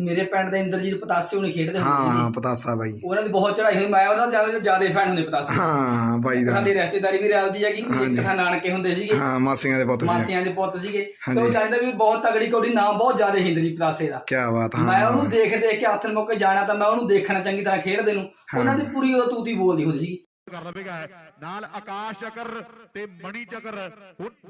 ਮੇਰੇ ਪਿੰਡ ਦੇ ਇੰਦਰਜੀਤ ਪਤਾਸੇ ਉਹਨੇ ਖੇਡਦੇ ਹੁੰਦੇ ਹਾਂ ਸੀ। ਪਤਾਸਾ ਬਾਈ। ਉਹਨਾਂ ਦੀ ਬਹੁਤ ਚੜਾਈ ਹੋਈ ਮੈਂ ਉਹਨਾਂ ਦਾ ਜ਼ਿਆਦਾ ਫੈਨ ਹੁੰਦੇ ਪਤਾਸੇ। ਹਾਂ ਬਾਈ ਦਾ। ਸਾਡੀ ਰਿਸ਼ਤੇਦਾਰੀ ਵੀ ਰਲਦੀ ਹੈਗੀ ਇੱਕ ਥਾਂ ਨਾਨਕੇ ਹੁੰਦੇ ਸੀਗੇ। ਹਾਂ ਮਾਸੀਆਂ ਦੇ ਪੁੱਤ ਸੀ ਮਾਸੀਆਂ ਦੇ ਪੁੱਤ ਸੀਗੇ। ਤੇ ਹਾਂਜੀ। ਉਹ ਚਾਹੀਦਾ ਵੀ ਬਹੁਤ ਤਗੜੀ ਕੌਡੀ ਨਾਮ ਬਹੁਤ ਜ਼ਿਆਦਾ ਇੰਦਰਜੀਤ ਪਤਾਸੇ ਦਾ। ਕੀ ਬਾਤ ਹਾਂ। ਮੈਂ ਉਹਨੂੰ ਦੇਖ ਦੇਖ ਕੇ ਹੱਥ ਮੌਕੇ ਜਾਣਾ ਤਾਂ ਮੈਂ ਉਹਨੂੰ ਦੇਖਣਾ ਚੰਗੀ ਤਰ੍ਹਾਂ ਖੇਡਦੇ ਨੂੰ। ਉਹਨਾਂ ਦੀ ਪੂਰੀ ਉਹ ਤੂਤੀ ਬੋਲਦੀ ਹੁੰਦੀ ਸੀ ਕਰ ਲਵੇਗਾ ਨਾਲ ਆਕਾਸ਼ ਚੱਕਰ ਤੇ ਮਣੀ ਚੱਕਰ।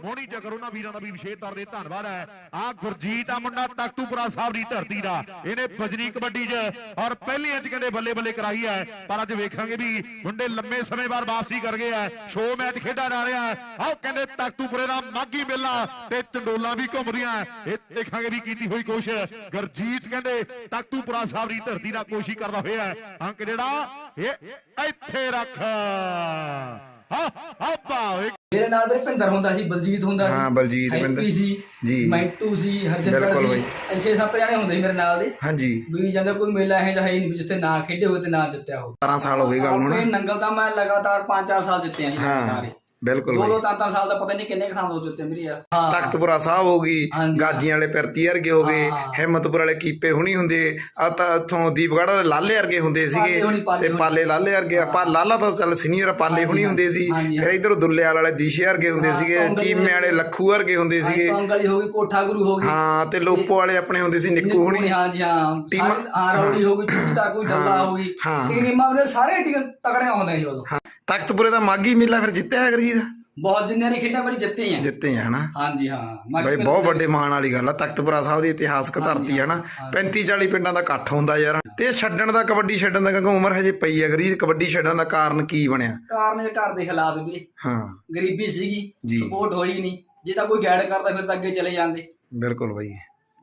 ਮੋਣੀ ਚੱਕਰ ਉਹਨਾਂ ਵੀਰਾਂ ਦਾ ਵੀ ਵਿਸ਼ੇਸ਼ ਤੌਰ ਤੇ ਧੰਨਵਾਦ ਹੈ। ਆ ਗੁਰਜੀਤ ਆ ਮੁੰਡਾ ਤਖਤੂਪੁਰਾ ਸਾਹਿਬ ਦੀ ਧਰਤੀ ਦਾ। ਇਹਨੇ ਬਜਰੀ ਕਬੱਡੀ 'ਚ ਔਰ ਪਹਿਲੀਆਂ 'ਚ ਕਹਿੰਦੇ ਬੱਲੇ ਬੱਲੇ ਕਰਾਈ ਹੈ। ਪਰ ਅੱਜ ਵੇਖਾਂਗੇ ਵੀ ਮੁੰਡੇ ਲੰਮੇ ਸਮੇਂ ਬਾਅਦ ਵਾਪਸੀ ਕਰ ਗਏ ਆ ਸ਼ੋ ਮੈਚ ਖੇਡਿਆ ਜਾ ਰਿਹਾ ਹੈ। ਆਓ ਕਹਿੰਦੇ ਤਖਤੂਪੁਰੇ ਦਾ ਮਾਗੀ ਮੇਲਾ ਤੇ ਚੰਡੋਲਾਂ ਵੀ ਘੁੰਮਦੀਆਂ ਇਹ ਦੇਖਾਂਗੇ ਵੀ ਕੀਤੀ ਹੋਈ ਕੋਸ਼ਿਸ਼। ਗੁਰਜੀਤ ਕਹਿੰਦੇ ਤਖਤੂਪੁਰਾ ਸਾਹਿਬ ਦੀ ਧਰਤੀ ਦਾ ਕੋਸ਼ਿਸ਼ ਕਰਦਾ ਹੋਇਆ ਅੰਕ ਜਿਹੜਾ ਇੱਥੇ ਰੱਖ ਹਾਂ ਹਾਂ ਭਾਵੇਂ ਮੇਰੇ ਨਾਲ ਮੇਰੇ ਭਿੰਦਰ ਹੁੰਦਾ ਸੀ ਬਲਜੀਤ ਹੁੰਦਾ ਸੀ ਹਾਂ, ਬਲਜੀਤ, ਭਿੰਦਰ। ਸੀ ਜੀ। ਮੈਂਟੂ ਸੀ ਹਰਜਿੰਦਰ ਬਿਲਕੁਲ ਸੀ ਬਾਈ। ਐਸੇ ਸੱਤ ਜਣੇ ਹੁੰਦੇ ਸੀ ਮੇਰੇ ਨਾਲ ਦੇ ਹਾਂਜੀ ਵੀ ਜਾਂਦਾ ਕੋਈ ਮੇਲਾ ਇਹ ਜਿਹਾ ਹੈ ਨਹੀਂ ਜਿੱਥੇ ਨਾ ਖੇਡੇ ਹੋਏ ਤੇ ਨਾ ਜਿੱਤਿਆ ਹੋ 17 ਸਾਲ ਹੋ ਗਏ ਗੱਲ ਨਾ ਨੰਗਲ ਤਾਂ ਮੈਂ ਲਗਾਤਾਰ 5-4 ਸਾਲ ਜਿੱਤੇ ਆਂ ਜੀ ਹੀ। ਬਿਲਕੁਲ ਦੋ ਦੋ ਤਾਂ ਤਾਂ ਸਾਲ ਦਾ ਪਤਾ ਨਹੀਂ ਕਿੰਨੇ ਕੁ ਥਾਂ ਤੋਂ ਜਿੱਤੇ ਮੇਰੀ ਹਾਂ ਤਖਤਪੁਰਾ ਸਾਹਿਬ ਹੋ ਗਈ ਹਾਂਜੀ। ਗਾਜੀਆਂ ਵਾਲੇ ਪਿਰਤੀ ਵਰਗੇ ਹੋ ਗਏ ਹਾਂ। ਹਿੰਮਤਪੁਰ ਵਾਲੇ ਕੀਪੇ ਹੁਣੀ ਹੁੰਦੇ ਆ ਤਾਂ ਇੱਥੋਂ ਦੀਪਗੜ੍ਹ ਵਾਲੇ ਲਾਲੇ ਵਰਗੇ ਹੁੰਦੇ ਸੀਗੇ ਪਾਲੇ ਹੁਣੀ, ਪਾਲੇ ਤੇ ਹੁਣੀ। ਪਾਲੇ ਲਾਲੇ ਵਰਗੇ ਆਪਾਂ ਲਾਲਾ ਤਾਂ ਚੱਲ ਸੀਨੀਅਰ ਪਾਲੇ ਹੁਣੀ ਹੁੰਦੇ ਸੀ। ਹਾਂਜੀ, ਫਿਰ ਇਧਰ ਦੁੱਲੇਵਾਲ ਵਾਲੇ ਦੀਸ਼ੇ ਵਰਗੇ ਹੁੰਦੇ ਹਾਂ, ਸੀਗੇ ਕੌਂਗਲ ਚੀਮੇ ਵਾਲੇ ਲੱਖੂ ਵਰਗੇ ਹੁੰਦੇ ਸੀਗੇ। ਕੰਗਲੀ ਹੋ ਗਈ ਕੋਠਾ ਗੁਰੂ ਹੋ ਗਈ। ਹਾਂ ਤੇ ਲੋਪੋ ਵਾਲੇ ਆਪਣੇ ਹੁੰਦੇ ਸੀ ਨਿੱਕੂ ਹੁਣੀ। ਹਾਂ ਜੀ ਹਾਂ। ਟੀਮਾਂ- ਸਾਰੇ ਆਰੌਲੀ ਹੋ ਗਈ ਚੂਚਾ ਕੋਈ ਡੱਲਾ ਹੋ ਗਈ। ਹਾਂ। ਤੇ ਨਿੰਮਾ ਵੀਰੇ ਸਾਰੇ ਟੀਮ ਤਕੜੀਆਂ ਹੁੰਦੇ ਸੀ ਉਦੋਂ। ਹਾਂ। ਤਖਤਪੁਰੇ ਦਾ ਮਾਗੀ ਮੇਲਾ ਫਿਰ ਜਿੱਤਿਆ ਹੈ ਗੁਰਜੀਤ ਬਹੁਤ ਜਿੰਨੇ ਨੇ ਖੇਡਾਂ ਵਾਰੀ ਜਿੱਤੇ ਆ। ਜਿੱਤੇ ਆ ਹਨਾ? ਹਾਂਜੀ ਹਾਂ। ਬਈ ਬਹੁਤ ਵੱਡੇ ਮਾਣ ਵਾਲੀ ਗੱਲ ਆ। ਤਖਤਪੁਰਾ ਸਾਹਿਬ ਦੀ ਇਤਿਹਾਸਕ ਧਰਤੀ ਹੈ ਨਾ 35 40 ਪਿੰਡਾਂ ਦਾ ਇਕੱਠ ਹੁੰਦਾ ਯਾਰ। ਤੇ ਛੱਡਣ ਦਾ ਕਬੱਡੀ ਛੱਡਣ ਦਾ ਕਿਉਂਕਿ ਉਮਰ ਹਜੇ ਪਈ ਹੈ ਗਰੀਬ। ਕਬੱਡੀ ਛੱਡਣ ਦਾ ਕਾਰਨ ਕੀ ਬਣਿਆ? ਕਾਰਨ ਇਹ ਘਰ ਦੇ ਹਾਲਾਤ ਵੀਰੇ। ਹਾਂ। ਗਰੀਬੀ ਸੀਗੀ ਜੀ। ਸਪੋਰਟ ਹੋਈ ਨਹੀਂ। ਜੇ ਤਾਂ ਕੋਈ ਗਾਈਡ ਕਰਦਾ ਫਿਰ ਤਾਂ ਅੱਗੇ ਚਲੇ ਜਾਂਦੇ। ਬਿਲਕੁਲ ਬਈ।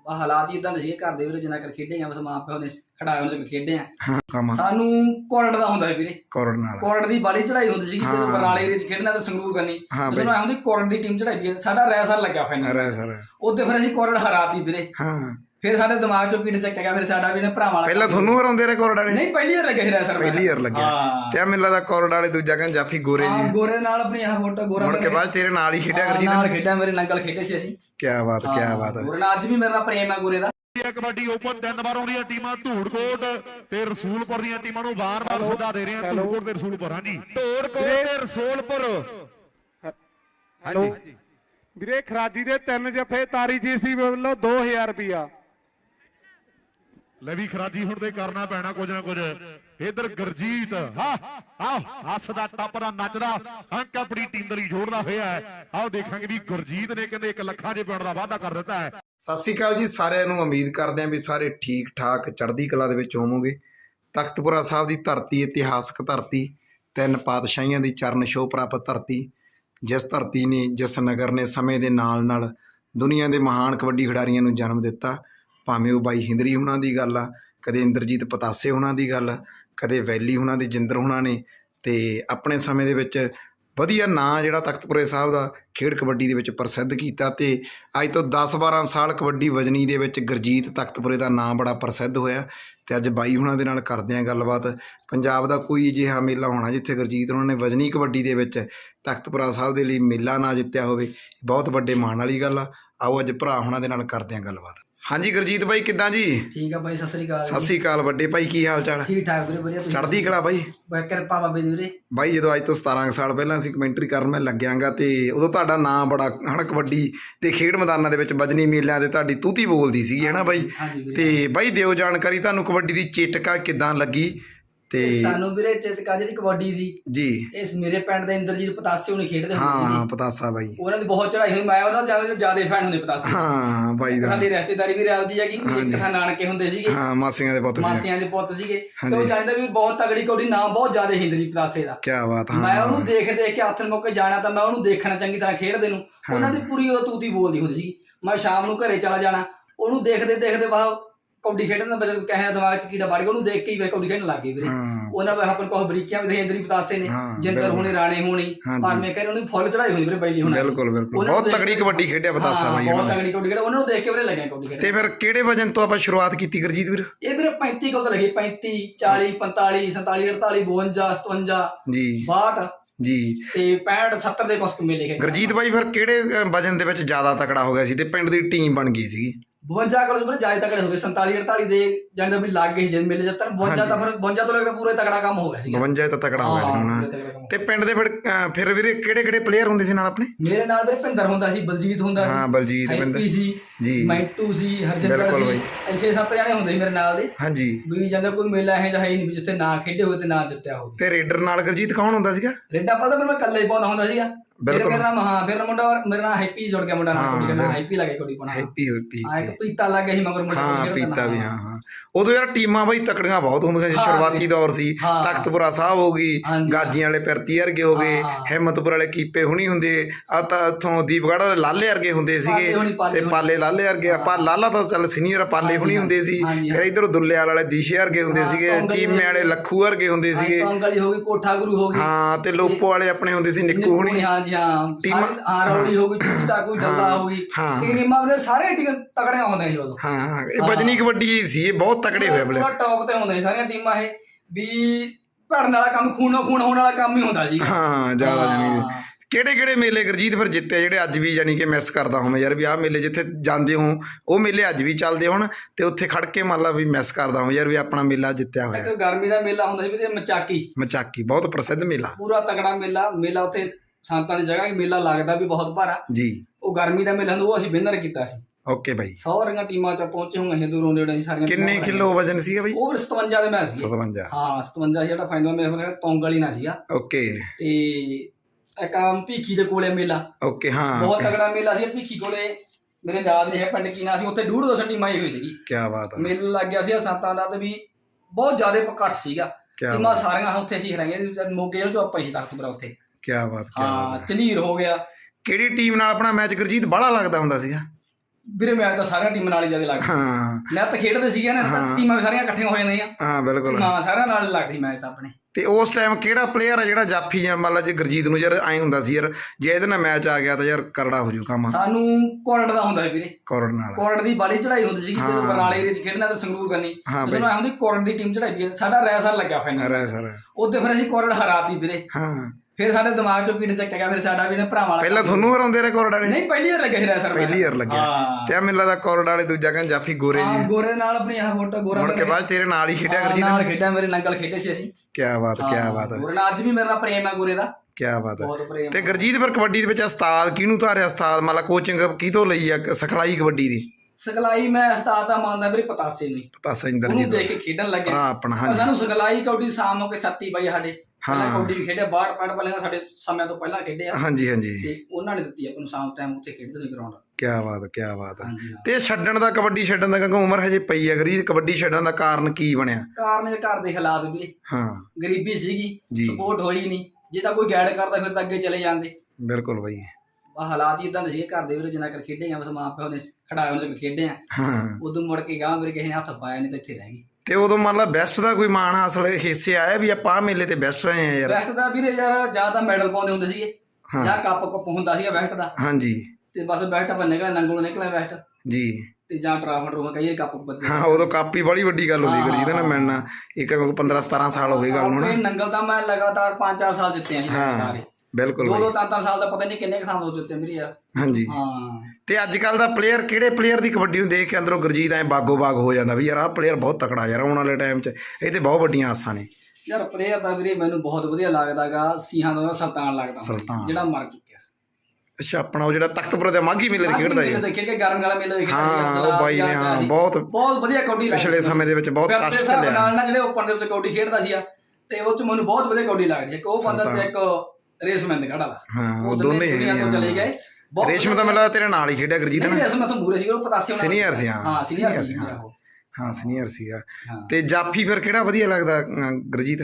ਆ ਹਾਲਾਤ ਹੀ ਇਦਾਂ ਦੇ ਸੀ ਘਰ ਦੇ ਵੀਰੇ ਜਿੰਨਾ ਕਰ ਖੇਡੇ ਆ ਬਸ ਮਾਂ ਪਿਓ ਨੇ ਖੜਾਏ ਉਹਨਾਂ ਖੇਡੇ ਆ। ਹਾਂ ਕੰਮ ਸਾਨੂੰ ਕੋਰਟ ਦਾ ਹੁੰਦਾ ਸੀ ਵੀਰੇ। ਕੋਰਟ ਨਾਲ। ਕੋਰਟ ਦੀ ਬਾਲੀ ਚੜਾਈ ਹੁੰਦੀ ਸੀ ਹਾਂ। ਜਦੋਂ ਬਰਨਾਲੇ ਏਰੀਏ ਚ ਖੇਡਣਾ ਤੇ ਸੰਗਰੂਰ ਕਰਨੀ। ਜਦੋਂ ਆਉਂਦੀ ਕੋਰਟ ਦੀ ਟੀਮ ਚੜਾਈ ਸਾਡਾ ਰੈਸਰ ਲੱਗਿਆ ਫਾਈਨਲ। ਅਰੇ ਸਰ ਉੱਤੇ ਫਿਰ ਅਸੀਂ ਕੋਰਟ ਹਰਾਤੀ ਵੀਰੇ। ਹਾਂ। ਫਿਰ ਸਾਡੇ ਦਿਮਾਗ ਚੋਂ ਕੀੜ ਚੱਕਿਆ ਗਿਆ ਫਿਰ ਸਾਡਾ ਵੀ ਨੇ ਭਰਾਵਾਂ ਵਾਲਾ ਪਹਿਲਾਂ ਤੁਹਾਨੂੰ ਹਰਾਉਂਦੇ ਰਹੇ ਕੋਰਟ ਵਾਲੇ? ਨਹੀਂ ਪਹਿਲੀ ਵਾਰ ਲੱਗਿਆ ਸੀ ਰੈਸਰ ਪਹਿਲੀ ਵਾਰ ਲੱਗਿਆ ਹਾਂ। ਤੇ ਆ ਮੈਨੂੰ ਲੱਗਦਾ ਕੋਰਟ ਵਾਲੇ ਦੂਜਾ ਕਹਿੰਦੇ ਜਾਫੀ ਗੋਰੇ ਹਾਂ ਜੀ। ਗੋਰੇ ਨਾਲ ਆਪਣੀ ਆਹ ਫੋਟੋ ਗੋਰਾ ਮੁੜ ਕੇ ਬਾਅਦ ਤੇਰੇ ਨਾਲ ਹੀ ਖੇਡਿਆ ਹਾਂ, ਗੁਰਜੀਤ ਨਾਲ ਖੇਡਿਆ ਮੇਰੇ ਨੰਗਲ ਖੇਡੇ ਸੀ ਅਸੀਂ। ਕੀ ਬਾਤ ਕੀ ਬਾਤ। ਗੋਰੇ ਨਾਲ ਅੱਜ ਵੀ ਮੇਰਾ ਪ੍ਰੇਮ ਹੈ ਗੋਰੇ ਦਾ। ਇਹ ਕਬੱਡੀ ਓਪਨ ਤਿੰਨ ਵਾਰ ਆਉਂਦੀਆਂ ਟੀਮਾਂ ਧੂੜਕੋਟ ਤੇ ਰਸੂਲਪੁਰ ਦੀਆਂ ਟੀਮਾਂ ਨੂੰ ਵਾਰ-ਵਾਰ ਸੱਦਾ ਦੇ ਰਹੇ ਆ ਧੂੜਕੋਟ ਤੇ ਰਸੂਲਪੁਰ ਹਾਂਜੀ। ਧੂੜਕੋਟ ਤੇ ਰਸੂਲਪੁਰ। ਹੈਲੋ। ਵੀਰੇ ਖਰਾਜੀ ਦੇ ਤਿੰਨ ਜੱਫੇ ਤਾਰੀ ਜੀ ਸੀ ਵੱਲੋਂ 2000 ਰੁਪਿਆ ਲੈ ਵੀ ਖਰਾਜੀ ਹੁਣ ਤੇ ਕਰਨਾ ਪੈਣਾ ਕੁਝ ਨਾ ਕੁਝ। ਇਧਰ ਗਰਜੀਤ ਹਾ ਆ ਹੱਸਦਾ ਟੱਪਦਾ ਨੱਚਦਾ ਅੰਕ ਆਪਣੀ ਟੀਮ ਦੇ ਲਈ ਜੋੜਦਾ ਹੋਇਆ ਆਓ ਦੇਖਾਂਗੇ ਵੀ ਗੁਰਜੀਤ ਨੇ ਕਹਿੰਦੇ 1 ਲੱਖਾਂ ਜੇ ਪਿੰਡ ਦਾ ਵਾਅਦਾ ਕਰ ਦਿੱਤਾ ਹੈ। ਸਤਿ ਸ਼੍ਰੀ ਅਕਾਲ ਜੀ, ਸਾਰਿਆਂ ਨੂੰ ਉਮੀਦ ਕਰਦੇ ਹਾਂ ਵੀ ਸਾਰੇ ਠੀਕ ਠਾਕ ਚੜ੍ਹਦੀ ਕਲਾ ਦੇ ਵਿੱਚ ਹੋਵੋਗੇ। ਤਖਤਪੁਰਾ ਸਾਹਿਬ ਦੀ ਧਰਤੀ, ਇਤਿਹਾਸਕ ਧਰਤੀ, ਤਿੰਨ ਪਾਤਸ਼ਾਹੀਆਂ ਦੀ ਚਰਨ ਛੋਹ ਪ੍ਰਾਪਤ ਧਰਤੀ। ਜਿਸ ਧਰਤੀ ਨੇ, ਜਿਸ ਨਗਰ ਨੇ ਸਮੇਂ ਦੇ ਨਾਲ ਨਾਲ ਦੁਨੀਆ ਦੇ ਮਹਾਨ ਕਬੱਡੀ ਖਿਡਾਰੀਆਂ ਨੂੰ ਜਨਮ ਦਿੱਤਾ। ਭਾਵੇਂ ਉਹ ਬਾਈ ਹਿੰਦਰੀ ਹੁਣਾਂ ਦੀ ਗੱਲ ਆ ਕਦੇ ਇੰਦਰਜੀਤ ਪਤਾਸੇ ਹੁਣਾਂ ਦੀ ਗੱਲ ਆ, ਕਦੇ ਵੈਲੀ ਹੁਣਾਂ ਦੇ ਜਿੰਦਰ ਹੁਣਾਂ ਨੇ ਤੇ ਆਪਣੇ ਸਮੇਂ ਦੇ ਵਿੱਚ ਵਧੀਆ ਨਾਂ ਜਿਹੜਾ ਤਖਤਪੁਰੇ ਸਾਹਿਬ ਦਾ ਖੇਡ ਕਬੱਡੀ ਦੇ ਵਿੱਚ ਪ੍ਰਸਿੱਧ ਕੀਤਾ ਤੇ ਅੱਜ ਤੋਂ 10-12 ਸਾਲ ਕਬੱਡੀ ਵਜਨੀ ਦੇ ਵਿੱਚ ਗੁਰਜੀਤ ਤਖਤਪੁਰੇ ਦਾ ਨਾਂ ਬੜਾ ਪ੍ਰਸਿੱਧ ਹੋਇਆ ਤੇ ਅੱਜ ਬਾਈ ਹੁਣਾਂ ਦੇ ਨਾਲ ਕਰਦੇ ਹਾਂ ਗੱਲਬਾਤ। ਪੰਜਾਬ ਦਾ ਕੋਈ ਅਜਿਹਾ ਮੇਲਾ ਹੋਣਾ ਜਿੱਥੇ ਗੁਰਜੀਤ ਉਹਨਾਂ ਨੇ ਵਜਨੀ ਕਬੱਡੀ ਦੇ ਵਿੱਚ ਤਖਤਪੁਰਾ ਸਾਹਿਬ ਦੇ ਲਈ ਮੇਲਾ ਨਾ ਜਿੱਤਿਆ ਹੋਵੇ ਬਹੁਤ ਵੱਡੇ ਮਾਣ ਵਾਲੀ ਗੱਲ ਆ। ਆਓ ਅੱਜ ਭਰਾ ਹੁਣਾਂ ਦੇ ਨਾਲ ਕਰਦੇ ਹਾਂ ਗੱਲਬਾਤ। ਹਾਂਜੀ ਗੁਰਜੀਤ ਬਾਈ ਕਿੱਦਾਂ ਜੀ? ਠੀਕ ਆ ਬਾਈ ਸਤਿ ਸ੍ਰੀ ਅਕਾਲ ਸਤਿ ਸ੍ਰੀ ਅਕਾਲ ਵੱਡੇ ਭਾਈ ਕੀ ਹਾਲ ਚਾਲ? ਠੀਕ ਠਾਕ ਵੀਰੇ ਵਧੀਆ ਤੁਸੀਂ ਚੜ੍ਹਦੀ ਕਲਾ ਬਾਈ? ਬੈ ਕਿਰਪਾ ਬਾਬੇ ਦੀ ਵੀਰੇ। ਬਾਈ ਜਦੋਂ ਅੱਜ ਤੋਂ 17 ਕੁ ਸਾਲ ਪਹਿਲਾਂ ਅਸੀਂ ਕਮੈਂਟਰੀ ਕਰਨ ਮੈਂ ਲੱਗਿਆਂਗਾ ਤੇ ਉਦੋਂ ਤੁਹਾਡਾ ਨਾਂ ਬੜਾ ਹਨਾ ਕਬੱਡੀ ਤੇ ਖੇਡ ਮੈਦਾਨਾਂ ਦੇ ਵਿੱਚ ਵਜਨੀ ਮੇਲਿਆਂ ਤੇ ਤੁਹਾਡੀ ਤੂਤੀ ਬੋਲਦੀ ਸੀਗੀ ਹਨਾ ਬਾਈ? ਹਾਂਜੀ ਵੀਰੇ। ਤੇ ਬਾਈ ਦਿਓ ਜਾਣਕਾਰੀ ਤੁਹਾਨੂੰ ਕਬੱਡੀ ਦੀ ਚੇਟਕਾ ਕਿਦਾਂ ਲੱਗੀ? ਤੇ ਸਾਨੂੰ ਵੀਰੇ ਚਿਤਕਾ ਜਿਹੜੀ ਕਬੱਡੀ ਦੀ। ਜੀ। ਇਸ ਮੇਰੇ ਪਿੰਡ ਦੇ ਇੰਦਰਜੀਤ ਪਤਾਸੇ ਉਹਨੇ ਖੇਡਦੇ ਹੁੰਦੇ ਹਾਂ ਸੀ। ਪਤਾਸਾ ਬਾਈ। ਉਹਨਾਂ ਦੀ ਬਹੁਤ ਚੜਾਈ ਹੋਈ ਮੈਂ ਉਹਨਾਂ ਦਾ ਜ਼ਿਆਦਾ ਫੈਨ ਹੁੰਦੇ ਪਤਾਸੇ। ਹਾਂ ਬਾਈ ਦਾ। ਸਾਡੀ ਰਿਸ਼ਤੇਦਾਰੀ ਵੀ ਰਲਦੀ ਹੈਗੀ ਇੱਕ ਥਾਂ ਨਾਨਕੇ ਹੁੰਦੇ ਸੀਗੇ। ਹਾਂ ਮਾਸੀਆਂ ਦੇ ਪੁੱਤ ਸੀ ਮਾਸੀਆਂ ਦੇ ਪੁੱਤ ਸੀਗੇ। ਤੇ। ਉਹ ਚਾਹੀਦਾ ਵੀ ਬਹੁਤ ਤਗੜੀ ਕੌਡੀ ਨਾਮ ਬਹੁਤ ਜ਼ਿਆਦਾ ਇੰਦਰਜੀਤ ਪਤਾਸੇ ਦਾ। ਕੀ ਬਾਤ ਮੈਂ ਹਾਂ ਉਹਨੂੰ ਦੇਖ ਦੇਖ ਕੇ ਹੱਥ ਮੌਕੇ ਜਾਣਾ ਤਾਂ ਮੈਂ ਉਹਨੂੰ ਦੇਖਣਾ ਚੰਗੀ ਤਰ੍ਹਾਂ ਖੇਡਦੇ ਨੂੰ। ਉਹਨਾਂ ਦੀ ਪੂਰੀ ਉਹ ਤੂਤੀ ਬੋਲਦੀ ਹੁੰਦੀ ਸੀ ਮੈਂ ਸ਼ਾਮ ਨੂੰ ਘਰੇ ਚਲਾ ਜਾਣਾ। ਉਹਨੂੰ ਦੇਖਦੇ ਦੇਖਦੇ ਬਾਹ ਕੌਡੀ ਖੇਡਣ ਦਾ ਬਜਲ ਕਹਿਆ ਦਿਮਾਗ 'ਚ ਕੀੜਾ ਵੜ ਗਿਆ ਉਹਨੂੰ ਦੇਖ ਕੇ ਹੀ ਕੌਡੀ ਖੇਡਣ ਲੱਗ ਗਈ ਵੀਰੇ। ਉਹਨਾਂ ਵੇ ਆਪਨ ਕੋਹ ਬਰੀਕੀਆਂ ਵੀ ਦੇ ਇੰਦਰੀ ਪਤਾਸੇ ਨੇ ਜਿੰਦਰ। ਹੋਣੇ ਰਾਣੇ ਹੋਣੀ। ਪਰ ਮੈਂ ਕਹਿੰਦਾ ਉਹਨੂੰ ਫੁੱਲ ਚੜਾਈ ਹੋਈ ਵੀਰੇ ਬੈਲੀ ਹੋਣਾ। ਬਿਲਕੁਲ ਬਿਲਕੁਲ। ਬਹੁਤ ਤਗੜੀ ਕਬੱਡੀ ਖੇਡਿਆ ਪਤਾਸਾ ਬਾਈ ਬਹੁਤ ਤਗੜੀ ਕੌਡੀ ਖੇਡ ਉਹਨਾਂ ਨੂੰ ਦੇਖ ਕੇ ਵੀਰੇ ਲੱਗਿਆ ਕੌਡੀ ਖੇਡ ਤੇ ਫਿਰ ਕਿਹੜੇ ਵਜਨ ਤੋਂ ਆਪਾਂ ਸ਼ੁਰੂਆਤ ਕੀਤੀ ਗੁਰਜੀਤ ਵੀਰ? ਇਹ ਵੀਰੇ 35 ਕੋਲ ਲੱਗੀ 35 40 45 47 48 52 57 ਜੀ। 62 ਜੀ। ਤੇ 65 70 ਦੇ ਕੁਸਕ ਮੇਲੇ ਖੇਡੇ। ਗੁਰਜੀਤ ਬਾਈ ਫਿਰ ਕਿਹੜੇ ਵਜਨ ਦੇ ਵਿੱਚ ਜ਼ਿਆਦਾ ਤਕੜਾ ਹੋ ਗਿਆ ਸੀ ਤੇ ਪਿੰਡ ਦੀ ਟੀਮ ਬਣ ਗਈ ਸੀਗੀ? 52 ਕਿਲੋ ਵੀਰੇ ਜਾਇ ਤਕੜੇ ਹੋ ਗਏ 47 48 ਦੇ ਜਾਨੀ ਵੀ ਲੱਗ ਗਏ ਜੇ ਮਿਲ ਜੱਤਰ 52 ਤਾਂ ਫਿਰ 52 ਤੋਂ ਲੈ ਕੇ ਪੂਰੇ ਤਕੜਾ ਕੰਮ ਹੋ ਗਿਆ ਸੀ 52 ਤਾਂ ਤਕੜਾ ਹੋ ਗਿਆ ਸੀ ਹੁਣ। ਤੇ ਪਿੰਡ ਦੇ ਫਿਰ ਫਿਰ ਵੀਰੇ ਕਿਹੜੇ ਕਿਹੜੇ ਪਲੇਅਰ ਹੁੰਦੇ ਸੀ ਨਾਲ ਆਪਣੇ? ਮੇਰੇ ਨਾਲ ਵੀਰੇ ਭਿੰਦਰ ਹੁੰਦਾ ਸੀ ਬਲਜੀਤ ਹੁੰਦਾ ਸੀ ਹਾਂ ਬਲਜੀਤ ਬਿੰਦਰ ਸੀ ਜੀ। ਮੈਂਟੂ ਸੀ ਹਰਜਿੰਦਰ ਸੀ। ਐਸੇ ਸੱਤ ਜਣੇ ਹੁੰਦੇ ਸੀ ਮੇਰੇ ਨਾਲ ਦੇ। ਹਾਂਜੀ। ਵੀ ਜਾਂਦਾ ਕੋਈ ਮੇਲਾ ਇਹੋ ਜਿਹਾ ਹੈ ਨਹੀਂ ਜਿੱਥੇ ਨਾ ਖੇਡੇ ਹੋਏ ਤੇ ਨਾ ਜਿੱਤਿਆ ਹੋਵੇ। ਤੇ ਰੇਡਰ ਨਾਲ ਗੁਰਜੀਤ ਕੌਣ ਹੁੰਦਾ ਸੀਗਾ? ਰੇਡਾ ਪਾ ਤਾਂ ਫਿਰ ਮੈਂ ਇਕੱਲੇ ਹੀ ਪਾਉਂਦਾ ਹੁੰਦਾ ਸੀਗਾ। ਬਿਲਕੁਲ। ਮੇਰਾ ਨਾਮ ਹਾਂ ਫਿਰ ਮੁੰਡਾ ਮੇਰਾ ਨਾਮ ਹੈਪੀ ਜੁੜ ਗਿਆ ਮੁੰਡਾ ਹਾਂ, ਨਾਮ ਕੋਡੀ ਫਿਰ- ਹੈਪੀ ਲੱਗੇ ਕੋਡੀ ਪਾਉਣਾ ਹੈਪੀ ਹੈਪੀ ਹਾਂ ਇੱਕ ਪੀਤਾ ਲੱਗ ਸੀ ਮਗਰ ਮੁੰਡਾ ਹਾਂ ਪੀਤਾ ਵੀ ਹਾਂ ਹਾਂ ਉਦੋਂ ਯਾਰ ਟੀਮਾਂ ਬਈ ਤਕੜੀਆਂ ਬਹੁਤ ਹੁੰਦੀਆਂ ਸੀ ਸ਼ੁਰੂਆਤੀ ਦੌਰ ਸੀ। ਤਖਤਪੁਰਾ ਸਾਹਿਬ ਹੋ ਗਈ। ਗਾਜੀਆਂ ਵਾਲੇ ਪਿਰਤੀ ਵਰਗੇ ਹੋ ਗਏ। ਹਿੰਮਤਪੁਰ ਵਾਲੇ ਕੀਪੇ ਹੁਣੀ ਹੁੰਦੇ ਆ ਤਾਂ ਇੱਥੋਂ ਦੀਪਗੜ੍ਹ ਵਾਲੇ ਲਾਲੇ ਵਰਗੇ ਹੁੰਦੇ ਸੀਗੇ ਤੇ। ਪਾਲੇ ਲਾਲੇ ਵਰਗੇ ਆਪਾਂ ਲਾਲਾ ਤਾਂ ਚੱਲ ਸੀਨੀਅਰ ਪਾਲੇ ਹੁਣੀ ਹੁੰਦੇ ਸੀ ਫਿਰ ਇਧਰ ਦੁੱਲਿਆਲ ਵਾਲੇ ਦੀਸ਼ੇ ਵਰਗੇ ਹੁੰਦੇ ਸੀਗੇ ਚੀਮੇ ਵਾਲੇ ਲੱਖੂ ਵਰਗੇ ਹੁੰਦੇ ਸੀਗੇ। ਕੰਗਲੀ ਹੋ ਗਈ ਕੋਠਾ ਗੁਰੂ ਹੋ ਗਈ। ਹਾਂ ਤੇ ਲੋਪੋ ਵਾਲੇ ਆਪਣੇ ਹੁੰਦੇ ਸੀ ਨਿੱਕੂ ਹੁਣੀ। ਹਾਂ ਜੀ ਹਾਂ। ਟੀਮਾਂ- ਸਾਰੇ ਹਾਂ ਗਈ ਚੂਚਾ ਕੋਈ ਡੱਲਾ ਹੋ ਗਈ। ਰੀਮਾ ਉਹਨੇ ਸਾਰੇ ਟੀਮ ਤਕੜੀਆਂ ਹੁੰਦੇ ਸੀ ਉਦੋਂ। ਹਾਂ ਹਾਂ ਇਹ ਬਜਨੀ ਕਬੱਡੀ ਸੀ ਇਹ ਬਹੁਤ ਤਕੜੇ ਹੋਏ ਬਲੇ ਪੂਰਾ ਟੌਪ ਤੇ ਹੁੰਦੇ ਸੀ ਸਾਰੀਆਂ ਟੀਮਾਂ ਇਹ ਵੀ ਭੜਨ ਵਾਲਾ ਕੰਮ ਖੂਨੋ ਖੂਨ ਹੋਣ ਵਾਲਾ ਕੰਮ ਹੀ ਹੁੰਦਾ ਸੀ। ਹਾਂ ਜ਼ਿਆਦਾ ਜਾਨੀ ਹਾਂ। ਕਿਹੜੇ ਕਿਹੜੇ ਮੇਲੇ ਗੁਰਜੀਤ ਫਿਰ ਜਿੱਤੇ ਜਿਹੜੇ ਅੱਜ ਵੀ ਜਾਨੀ ਕਿ ਮਿਸ ਕਰਦਾ ਹਾਂ ਯਾਰ ਵੀ ਆਹ ਮੇਲੇ ਜਿੱਥੇ ਜਾਂਦੇ ਹੋ ਉਹ ਮੇਲੇ ਅੱਜ ਵੀ ਚੱਲਦੇ ਹੋਣ ਤੇ ਉੱਥੇ ਖੜ ਕੇ ਮੰਨ ਲਾ ਵੀ ਮਿਸ ਕਰਦਾ ਹਾਂ ਯਾਰ ਵੀ ਆਪਣਾ ਮੇਲਾ ਜਿੱਤਿਆ ਹੋਇਆ। ਇੱਕ ਗਰਮੀ ਦਾ ਮੇਲਾ ਹੁੰਦਾ ਸੀ ਵੀਰੇ ਮਚਾਕੀ। ਮਚਾਕੀ ਬਹੁਤ ਪ੍ਰਸਿੱਧ ਮੇਲਾ। ਪੂਰਾ ਤਕੜਾ ਮੇਲਾ ਮੇਲਾ ਉੱਥੇ ਸੰਤਾਂ ਦੀ ਜਗ੍ਹਾ ਹੀ ਮੇਲਾ ਲੱਗਦਾ ਵੀ ਬਹੁਤ ਭਾਰਾ। ਜੀ। ਉਹ ਗਰਮੀ ਦਾ ਮੇਲਾ ਹੁੰਦਾ ਉਹ ਅਸੀਂ ਵਿਨਰ ਕੀਤਾ ਸੀ। ਓਕੇ ਬਾਈ। ਸਾਰੀਆਂ ਟੀਮਾਂ ਚ ਪਹੁੰਚੇ ਹੋਏ ਸੀ ਦੂਰੋਂ ਨੇੜੇ ਸੀ ਸਾਰੀਆਂ ਕਿੰਨੇ ਟੀਮਾਂ ਕਿਲੋ ਵਜਨ ਸੀਗਾ ਬਾਈ? ਫਿਰ 57 ਦੇ ਮੈਚ ਸੀ 57 ਹਾਂ 57 ਜਿਹੜਾ ਫਾਈਨਲ ਮੈਚ ਮੇਰਾ ਤੋਂਗਲੀ ਨਾ ਸੀਗਾ। ਓਕੇ। ਤੇ ਇੱਕ ਆਮ ਭੀਖੀ ਦੇ ਕੋਲੇ ਮੇਲਾ। ਓਕੇ ਹਾਂ ਬਹੁਤ ਤਗੜਾ ਮੇਲਾ ਸੀ ਭੀਖੀ ਕੋਲੇ ਮੇਰੇ ਯਾਦ ਨਹੀਂ ਹੈ ਪਿੰਡ ਕੀ ਨਾਂ ਸੀ ਉੱਥੇ ਡੂਢ ਦੋ ਸੱਟੀ ਮਾਈ ਹੋਈ ਸੀਗੀ। ਕੀ ਬਾਤ ਹੈ ਮੇਲਾ ਲੱਗ ਗਿਆ ਸੀ ਸੰਤਾਂ ਦਾ ਤੇ ਵੀ ਬਹੁਤ ਜ਼ਿਆਦਾ ਇਕੱਠ ਸੀਗਾ। ਟੀਮਾਂ ਸਾਰੀਆਂ ਉੱਥੇ ਅਸੀਂ ਹਰਾਈਆਂ ਮੋਗੇ ਜੋ ਆਪਾਂ ਸੀ ਤਖਤਪੁਰਾ ਉੱਥੇ। ਕੀ ਬਾਤ ਕੀ ਹਾਂ ਚਨੀਰ ਹੋ ਗਿਆ। ਕਿਹੜੀ ਟੀਮ ਨਾਲ ਆਪਣਾ ਮੈਚ ਗੁਰਜੀਤ ਬਾਹਲਾ ਲੱਗਦਾ ਹੁੰਦਾ ਸੀਗਾ? ਵੀਰੇ ਮੈਚ ਤਾਂ ਸਾਰੀਆਂ ਟੀਮਾਂ ਨਾਲ ਹੀ ਜ਼ਿਆਦਾ ਲੱਗਦਾ। ਹਾਂ। ਨੈਟ ਖੇਡਦੇ ਸੀਗੇ ਨਾ ਤਾਂ ਟੀਮਾਂ ਵੀ ਸਾਰੀਆਂ ਇਕੱਠੀਆਂ ਹੋ ਜਾਂਦੀਆਂ। ਹਾਂ ਬਿਲਕੁਲ। ਹਾਂ ਸਾਰਿਆਂ ਨਾਲ ਲੱਗਦੀ ਮੈਚ ਤਾਂ ਆਪਣੇ। ਤੇ ਉਸ ਟਾਈਮ ਕਿਹੜਾ ਪਲੇਅਰ ਆ ਜਿਹੜਾ ਜਾਫੀ ਜਾਂ ਮੰਨ ਲਾ ਜੇ ਗੁਰਜੀਤ ਨੂੰ ਯਾਰ ਐ ਹੁੰਦਾ ਸੀ ਯਾਰ ਜੇ ਇਹਦੇ ਨਾਲ ਮੈਚ ਆ ਗਿਆ ਤਾਂ ਯਾਰ ਕਰੜਾ ਹੋ ਜੂ ਕੰਮ। ਸਾਨੂੰ ਕੋਰਟ ਦਾ ਹੁੰਦਾ ਹੈ ਵੀਰੇ। ਕੋਰਡ ਨਾਲ। ਕੋਰਟ ਦੀ ਬਾਲੀ ਚੜਾਈ ਹੁੰਦੀ ਸੀ ਜਦੋਂ। ਬਰਨਾਲੇ ਏਰੀਆ 'ਚ ਖੇਡਣਾ ਤੇ ਸੰਗਰੂਰ ਕਰਨੀ। ਐ ਹੁੰਦੀ ਕੋਰਟ ਦੀ ਟੀਮ ਚੜਾਈ ਵੀ ਸਾਡਾ ਰੈਸਰ ਲੱਗਿਆ ਫਾਈਨਲ ਅਰੇ ਸਰ। ਉੱਤੇ ਫਿਰ ਅਸੀਂ ਕੋਰਟ ਹਰਾਤੀ ਵੀਰੇ। ਹਾਂ। ਫਿਰ ਸਾਡੇ ਦਿਮਾਗ 'ਚੋਂ ਕੀੜੇ ਚੱਕਿਆ ਗਿਆ ਫਿਰ ਸਾਡਾ ਵੀ ਨੇ ਭਰਾਵਾਂ ਵਾਲਾ ਪਹਿਲਾਂ ਤੁਹਾਨੂੰ ਹਰਾਉਂਦੇ ਰਹੇ ਕੋਰਡ ਵਾਲੇ? ਨਹੀਂ ਪਹਿਲੀ ਵਾਰ ਲੱਗਿਆ ਸੀ ਰੈਸਰ ਪਹਿਲੀ ਵਾਰ ਲੱਗਿਆ ਹਾਂ। ਤੇ ਆ ਮੈਨੂੰ ਲੱਗਦਾ ਕੋਰਡ ਵਾਲੇ ਦੂਜਾ ਕਹਿੰਦਾ ਜਾਫੀ ਗੋਰੇ ਹਾਂ ਜੀ ਗੋਰੇ ਨਾਲ ਆਪਣੀ ਆਹ ਫੋਟੋ ਗੋਰਾ ਮੁੜ ਕੇ ਬਾਅਦ ਤੇਰੇ ਨਾਲ ਹੀ ਖੇਡਿਆ ਹਾਂ, ਗੁਰਜੀਤ ਨਾਲ ਖੇਡਿਆ ਮੇਰੇ ਨੰਗਲ ਖੇਡੇ ਸੀ ਅਸੀਂ। ਕੀ ਬਾਤ ਕੀ ਬਾਤ। ਗੋਰੇ ਨਾਲ ਅੱਜ ਵੀ ਮੇਰਾ ਪ੍ਰੇਮ ਹੈ ਗੋਰੇ ਦਾ। ਕੀ ਬਾਤ ਪ੍ਰੇਮ ਤੇ ਗੁਰਜੀਤ ਫਿਰ ਕਬੱਡੀ ਦੇ ਵਿੱਚ ਉਸਤਾਦ ਕਿਹਨੂੰ ਧਾਰਿਆ ਉਸਤਾਦ? ਮੰਨ ਲਾ ਕੋਚਿੰਗ ਕਿਤੋਂ ਲਈ ਆ? ਸਿਖਲਾਈ ਕਬੱਡੀ ਦੀ। ਸਿਖਲਾਈ ਮੈਂ ਉਸਤਾਦ ਦਾ ਮੰਨਦਾ ਵੀਰੇ ਪਤਾਸੇ ਨੂੰ ਹੀ। ਪਤਾ ਸਿੰਦਰ ਉਹਨੂੰ ਜੀ ਦੇਖ ਕੇ ਖੇਡਣ ਲੱਗੇ। ਹਾਂ ਆਪਣਾ ਹਾਂਜੀ। ਸਾਨੂੰ ਸਿਖਲਾਈ ਕੌਡੀ ਸ਼ਾਮ ਨੂੰ ਕੇ ਸੱਤੀ ਬਾਈ ਸਾਡੇ ਪਹਿਲਾਂ ਹਾਂ। ਕੌਡੀ ਵੀ ਖੇਡਿਆ ਬਾੜ ਪੈਣ ਪਹਿਲਾਂ ਸਾਡੇ ਸਮਿਆਂ ਤੋਂ ਪਹਿਲਾਂ ਖੇਡੇ ਆ। ਹਾਂਜੀ ਹਾਂਜੀ। ਤੇ ਉਹਨਾਂ ਨੇ ਦਿੱਤੀ ਆਪਾਂ ਨੂੰ ਸ਼ਾਮ ਟਾਈਮ ਉੱਥੇ ਖੇਡਦੇ ਨੇ ਗਰਾਊਂਡ ਕੀ ਬਾਤ ਕੀ ਬਾਤ। ਹਾਂਜੀ ਹਾਂ। ਤੇ ਛੱਡਣ ਦਾ ਕਬੱਡੀ ਛੱਡਣ ਦਾ ਕਿਉਂਕਿ ਉਮਰ ਹਜੇ ਪਈ ਹੈ ਗਰੀਬ ਕਬੱਡੀ ਛੱਡਣ ਦਾ ਕਾਰਨ ਕੀ ਬਣਿਆ? ਕਾਰਨ ਇਹ ਘਰ ਦੇ ਹਾਲਾਤ ਵੀਰੇ ਹਾਂ। ਗਰੀਬੀ ਸੀਗੀ। ਸਪੋਰਟ ਹੋਈ ਨਹੀਂ। ਜੇ ਤਾਂ ਕੋਈ ਗਾਈਡ ਕਰਦਾ ਫਿਰ ਤਾਂ ਅੱਗੇ ਚਲੇ ਜਾਂਦੇ। ਬਿਲਕੁਲ ਬਾਈ। ਆ ਹਾਲਾਤ ਹੀ ਇਦਾਂ ਦੇ ਸੀਗੇ ਘਰ ਦੇ ਵੀਰੇ ਜਿੰਨਾ ਕਰ ਖੇਡੇ ਆ ਬਸ ਮਾਂ ਪਿਓ ਨੇ ਖੜਾਏ ਉਹਨਾਂ ਚ ਖੇਡੇ ਆ। ਹਾਂ। ਉਦੋਂ ਮੁੜ ਕੇ ਗਾਂ ਮੇਰੇ ਕਿਸੇ ਨੇ ਹੱਥ ਪਾਇਆ ਨਹੀਂ ਤਾਂ ਇੱਥੇ ਰਹਿ ਗਈ। ਤੇ ਉਦੋਂ ਮੰਨ ਲਾ ਬੈਸਟ ਦਾ ਕੋਈ ਮਾਣ ਹਾਸਲ ਹਿੱਸੇ ਆਇਆ ਵੀ ਆਪਾਂ ਆਹ ਮੇਲੇ ਤੇ ਬੈਸਟ ਰਹੇ ਆ ਯਾਰ? ਵੈਸਟ ਦਾ ਵੀਰੇ ਯਾਰ ਜਾਂ ਤਾਂ ਮੈਡਲ ਪਾਉਂਦੇ ਹੁੰਦੇ ਸੀਗੇ ਹਾਂ। ਜਾਂ ਕੱਪ ਕੁੱਪ ਹੁੰਦਾ ਸੀਗਾ ਵੈਸਟ ਦਾ। ਹਾਂਜੀ। ਤੇ ਬਸ ਵੈਸਟ ਨਿਕਲਿਆ ਨੰਗਲੋਂ ਨਿਕਲਿਆ ਵੈਸਟ ਜੀ। ਤੇ ਜਾਂ ਟਰਾਫਟ ਰੂਮ ਕਹੀਏ ਕੱਪ ਕੁੱਪ ਹਾਂ ਉਦੋਂ ਕਾਪੀ ਬੜੀ ਵੱਡੀ ਗੱਲ ਹੁੰਦੀ ਗੁਰਜੀਤ ਨਾਲ ਮਿਲਣਾ। ਇੱਕ 15 17 ਸਾਲ ਹੋ ਗਏ ਗੱਲ ਨੂੰ ਆਪਣੇ ਨਾ ਨੰਗਲ ਤਾਂ ਮੈਂ ਲਗਾਤਾਰ 5-4 ਸਾਲ ਜਿੱਤੇ ਆ ਜੀ ਹਾਂ। ਸਾਰੇ। ਬਿਲਕੁਲ ਦੋ ਬਾਈ ਦੋ ਤਿੰਨ ਤਿੰਨ ਸਾਲ ਦਾ ਪਤਾ ਨਹੀਂ ਕਿੰਨੇ ਕੁ ਥਾਂ ਤੋਂ ਜਿੱਤੇ ਮੇਰੇ ਯਾਰ। ਹਾਂਜੀ। ਹਾਂ। ਤੇ ਅੱਜ ਕੱਲ ਦਾ ਪਲੇਅਰ ਕਿਹੜੇ ਪਲੇਅਰ ਦੀ ਕਬੱਡੀ ਨੂੰ ਦੇਖ ਕੇ ਅੰਦਰੋਂ ਗੁਰਜੀਤ ਐ ਬਾਗੋ ਬਾਗ ਹੋ ਜਾਂਦਾ ਵੀ ਯਾਰ ਆਹ ਪਲੇਅਰ ਬਹੁਤ ਤਕੜਾ ਯਾਰ ਆਉਣ ਵਾਲੇ ਟਾਈਮ 'ਚ। ਇਹ ਤੇ ਬਹੁਤ ਵੱਡੀਆਂ ਆਸਾਂ ਨੇ। ਯਾਰ ਪਲੇਅਰ ਤਾਂ ਵੀਰੇ ਮੈਨੂੰ ਬਹੁਤ ਵਧੀਆ ਲੱਗਦਾਗਾ ਸੀਹਾਂ ਦਾ ਸੁਲਤਾਨ ਲੱਗਦਾ। ਸੀ, ਸੁਲਤਾਨ। ਜਿਹੜਾ ਮਰ ਚੁੱਕਿਆ। ਅੱਛਾ ਆਪਣਾ ਉਹ ਜਿਹੜਾ ਤਖਤਪੁਰ ਦੇ ਮਾਗੀ ਮੇਲੇ 'ਚ ਖੇਡਦਾ ਹੈ ਖੇਡ ਕੇ ਗਰਮ ਵਾਲਾ ਮੇਲਾ ਵੀ ਖੇਡਿਆ ਹਾਂ, ਉਹ ਬਾਈ ਨੇ, ਹਾਂ। ਬਹੁਤ ਬਹੁਤ ਵਧੀਆ ਕੌਡੀ ਪਿਛਲੇ ਸਮੇਂ ਦੇ ਵਿੱਚ ਬਹੁਤ ਕਸ਼ਟ ਝੱਲਿਆ ਝੱਲਿਆ ਨਾਲ ਨਾ ਜਿਹੜੇ ਓਪਨ ਦੇ ਵਿੱਚ ਕੌਡੀ ਖੇਡਦਾ ਸੀ ਤੇ ਉਹ ਚ ਮੈਨੂੰ ਬਹੁਤ ਵਧੀਆ ਕੌਡੀ ਲੱਗਦੀ ਸੀ। ਇੱਕ ਉਹ ਬੰਦਾ ਤੇ ਇੱਕ ਰੇਸਮੈਨ ਖੜਾ ਵਾ। ਹਾਂ ਉਹ ਦੋਨੇ ਦੋਨੇ ਦੁਨੀਆ ਤੋਂ ਚਲੇ ਗਏ। ਬਹੁਤ ਰੇਸ਼ਮ ਤਾਂ ਮਿਲਦਾ ਤੇਰੇ ਨਾਲ ਹੀ ਖੇਡਿਆ ਗੁਰਜੀਤ ਨਹੀਂ ਨੇ ਰੇਸਮੈਨ ਤੋਂ ਮੂਰੇ ਸੀ ਉਹ ਪਤਾਸੇ ਉਹਨਾਂ Senior ਸੀ, ਹਾਂ। ਹਾਂ ਸੀਨੀਅਰ ਸੀ ਮੇਰਾ ਹਾਂ। ਉਹ। ਹਾਂ ਸੀਨੀਅਰ ਸੀਗਾ। ਹਾਂ। ਤੇ ਜਾਫੀ ਫਿਰ ਕਿਹੜਾ ਵਧੀਆ ਲੱਗਦਾ ਅ, ਗੁਰਜੀਤ?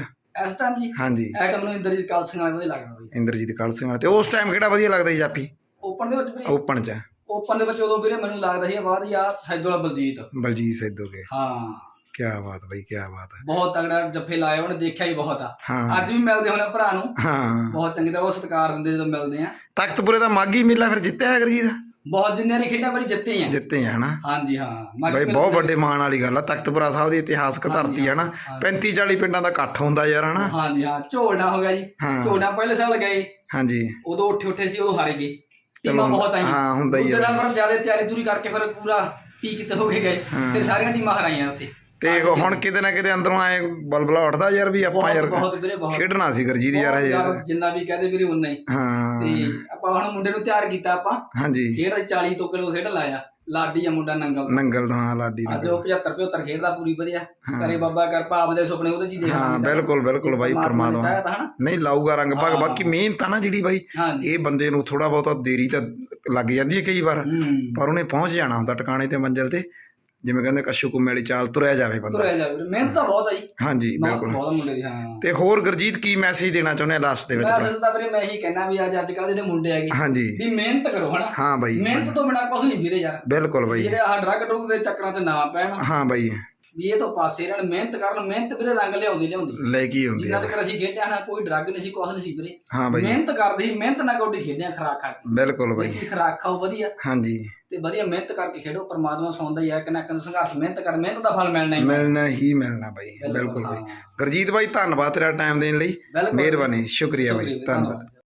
ਇਸ ਟਾਈਮ ਜੀ ਹਾਂਜੀ। ਐਟਮ ਨੂੰ ਇੰਦਰਜੀਤ ਕਾਲ ਸਿੰਘ ਨਾਲ ਵਧੀਆ ਲੱਗਦਾ ਬਈ। ਇੰਦਰਜੀਤ ਕਾਲ ਸਿੰਘ ਵਾਲਾ। ਤੇ ਉਸ ਟਾਈਮ ਕਿਹੜਾ ਵਧੀਆ ਲੱਗਦਾ ਸੀ ਜਾਫੀ? ਓਪਨ ਦੇ ਵਿੱਚ ਵੀਰੇ ਓਪਨ 'ਚ। ਓਪਨ ਦੇ ਵਿੱਚ ਉਦੋਂ ਵੀਰੇ ਮੈਨੂੰ ਲੱਗਦਾ ਸੀ ਬਾਅਦ ਯਾ ਸੈਦੋਲਾ ਬਲਜੀਤ। ਬਲਜੀਤ ਸਿੱਧੂਗੇ ਹਾਂ। ਕੀ ਬਾਤ ਬਈ ਕੀ ਬਾਤ ਹੈ ਬਹੁਤ ਤਗੜਾ ਜੱਫੇ ਲਾਏ ਉਹਨੇ ਦੇਖਿਆ ਹੀ ਬਹੁਤ ਆ। ਹਾਂ। ਅੱਜ ਵੀ ਮਿਲਦੇ ਹੋਣੇ ਭਰਾ ਨੂੰ। ਹਾਂ। ਬਹੁਤ ਚੰਗੀ ਤਰ੍ਹਾਂ ਉਹ ਸਤਿਕਾਰ ਦਿੰਦੇ ਜਦੋਂ ਮਿਲਦੇ ਆ। ਤਖਤਪੁਰੇ ਦਾ ਮਾਗੀ ਮੇਲਾ ਫਿਰ ਜਿੱਤਿਆ ਹੈ ਗੁਰਜੀਤ? ਬਹੁਤ ਜਿੰਨੇ ਨੇ ਖੇਡਾਂ ਵਾਰੀ ਜਿੱਤੇ ਆ। ਜਿੱਤੇ ਹੈ ਹਨਾ? ਹਾਂਜੀ ਹਾਂ। ਬਈ ਬਹੁਤ ਵੱਡੇ ਮਾਣ ਵਾਲੀ ਗੱਲ ਆ। ਤਖਤਪੁਰਾ ਸਾਹਿਬ ਦੀ ਇਤਿਹਾਸਕ ਧਰਤੀ ਹੈ। ਨਾ 35 40 ਪਿੰਡਾਂ ਦਾ ਇਕੱਠ ਹੁੰਦਾ ਯਾਰ ਹਨਾ? ਹਾਂਜੀ ਹਾਂ। ਝੋਲਣਾ ਹੋ ਗਿਆ ਜੀ। ਹਾਂ। ਝੋਲਣਾ ਪਹਿਲੇ ਸਾਲ ਗਏ ਹਾਂਜੀ। ਉਦੋਂ ਉੱਠੇ ਉੱਠੇ ਸੀ ਉਦੋਂ ਹਾਰੇ ਗਏ। ਟੀਮਾਂ ਬਹੁਤ ਆਈਆਂ। ਹਾਂ, ਹੁੰਦਾ ਹੀ ਆ। ਸਾਲ ਫਿਰ। ਜ਼ਿਆਦਾ ਤਿਆਰੀ ਤੁਰੀ ਕਰਕੇ ਫਿਰ ਪੂਰਾ ਕੀ ਕਿਤੇ ਹੋ ਗਏ। ਫਿਰ ਸਾਰੀਆਂ ਟੀਮਾਂ ਹਰਾਈਆਂ ਉੱਥੇ। ਤੇ ਹੁਣ ਕਿਤੇ ਨਾ ਕਿਤੇ ਅੰਦਰੋਂ ਆਏ ਬਲਬਲਾ ਉੱਠਦਾ ਯਾਰ ਵੀ ਆਪਾਂ ਯਾਰ ਬਹੁਤ ਵੀਰੇ ਬਹੁਤ। ਖੇਡਣਾ ਸੀ ਗੁਰਜੀਤ ਯਾਰ ਇਹ। ਜਿੰਨਾ ਵੀ ਕਹਦੇ ਵੀਰੇ ਉਨਾ ਹੀ। ਹਾਂ। ਤੇ ਆਪਾਂ ਹੁਣ ਮੁੰਡੇ ਨੂੰ ਤਿਆਰ ਕੀਤਾ ਆਪਾਂ। ਹਾਂਜੀ। ਖੇਡ 40 ਤੋਂ ਕਿਲੋ ਖੇਡ ਲਾਇਆ। ਲਾਡੀ ਆ ਮੁੰਡਾ ਨੰਗਲ ਦਾ। ਨੰਗਲ ਤੋਂ ਹਾਂ ਲਾਡੀ ਅੱਜ ਉਹ 75 75 ਖੇਡਦਾ ਪੂਰੀ ਵਧੀਆ। ਕਰੇ ਬਾਬਾ ਕਰ ਭਾਵ ਦੇ ਸੁਪਨੇ ਉਹਦੇ ਚ ਹੀ ਦੇਖਣਾ ਹਾਂ ਬਿਲਕੁਲ ਬਿਲਕੁਲ ਬਾਈ ਪਰਮਾਤਮਾ ਨਹੀਂ ਲਾਊਗਾ ਰੰਗ ਭਾਗ। ਬਾਕੀ ਮਿਹਨਤ ਆ ਨਾ ਜਿਹੜੀ ਬਾਈ ਇਹ ਬੰਦੇ ਨੂੰ ਥੋੜਾ ਬਹੁਤਾ ਦੇਰੀ ਤਾਂ ਲੱਗ ਜਾਂਦੀ ਹੈ ਕਈ ਵਾਰ। ਪਰ ਉਹਨੇ ਪਹੁੰਚ ਜਾਣਾ ਹੁੰਦਾ ਟਿਕਾਣੇ ਤੇ ਮੰਜ਼ਿਲ ਤੇ। ਜਿਵੇਂ ਕਹਿੰਦੇ ਕਸ਼ੂ ਕੁੰਮੇ ਵਾਲੀ ਚਾਲ ਤੁਰਿਆ ਜਾਵੇ ਬੰਦਾ। ਤੁਰਿਆ ਜਾ ਵੀਰੇ ਮਿਹਨਤ ਤਾਂ ਬਹੁਤ ਆ ਜੀ। ਹਾਂਜੀ ਬਿਲਕੁਲ। ਬਹੁਤ ਮੁੰਡੇ ਦੀ ਹਾਂ। ਤੇ ਹੋਰ ਗੁਰਜੀਤ ਕੀ ਮੈਸੇਜ ਦੇਣਾ ਚਾਹੁੰਦੇ ਆ ਲਾਸਟ ਦੇ ਵਿੱਚ ਮੈਂ ਤਾਂ ਵੀਰੇ ਮੈਂ ਇਹੀ ਕਹਿਣਾ ਵੀ ਅੱਜ ਅੱਜ ਕੱਲ ਜਿਹੜੇ ਮੁੰਡੇ ਹੈਗੇ ਹਾਂਜੀ। ਵੀ ਮਿਹਨਤ ਕਰੋ ਹਨਾ? ਹਾਂ ਬਾਈ ਮਿਹਨਤ ਤੋਂ ਬਿਨਾ ਕੁਝ ਨਹੀਂ ਵੀਰੇ ਯਾਰ। ਬਿਲਕੁਲ ਬਾਈ। ਜਿਹੜੇ ਆਹ ਡਰੱਗ ਡਰੁੱਗ ਦੇ ਚੱਕਰਾਂ 'ਚ ਨਾ ਪੈਣ। ਹਾਂ ਬਾਈ। ਵੀ ਇਹ ਤੋਂ ਪਾਸੇ ਰਹਿਣ ਮਿਹਨਤ ਕਰਨ ਮਿਹਨਤ ਵੀਰੇ ਰੰਗ ਲਿਆਉਂਦੀ ਲਿਆਉਂਦੀ। ਲੈ ਕੀ ਹੁੰਦੀ ਜਿੰਨਾ ਚਿਰ ਅਸੀਂ ਖੇਡਿਆ ਨਾ ਕੋਈ ਡਰੱਗ ਨਹੀਂ ਸੀ ਕੁਛ ਨਹੀਂ ਸੀ ਵੀਰੇ। ਹਾਂ ਬਾਈ। ਮਿਹਨਤ ਕਰਦੇ ਸੀ ਮਿਹਨਤ ਨਾਲ ਕੌਡੀ ਖੇਡਿਆ ਖਰਾਕ ਖਾ ਕੇ। ਬਿਲਕੁਲ ਬਾਈ। ਦੇਸੀ ਖਰਾਕ ਖਾਓ ਵਧੀਆ। ਹਾਂਜੀ। ਤੇ ਵਧੀਆ ਮਿਹਨਤ ਕਰਕੇ ਖੇਡੋ ਪਰਮਾਤਮਾ ਸੌਂਦਾ ਹੀ ਹੈ ਕਿ ਨਾ ਕਿ ਸੰਘਰਸ਼ ਮਿਹਨਤ ਕਰ ਮਿਹਨਤ ਦਾ ਫਲ ਮਿਲਣਾ ਹੀ ਮਿਲਣਾ। ਹੀ ਮਿਲਣਾ ਬਾਈ ਬਿਲਕੁਲ ਬਾਈ। ਗੁਰਜੀਤ ਬਾਈ ਧੰਨਵਾਦ ਤੇਰਾ ਟਾਈਮ ਦੇਣ ਲਈ। ਮਿਹਰਬਾਨੀ ਸ਼ੁਕਰੀਆ ਬਾਈ ਧੰਨਵਾਦ।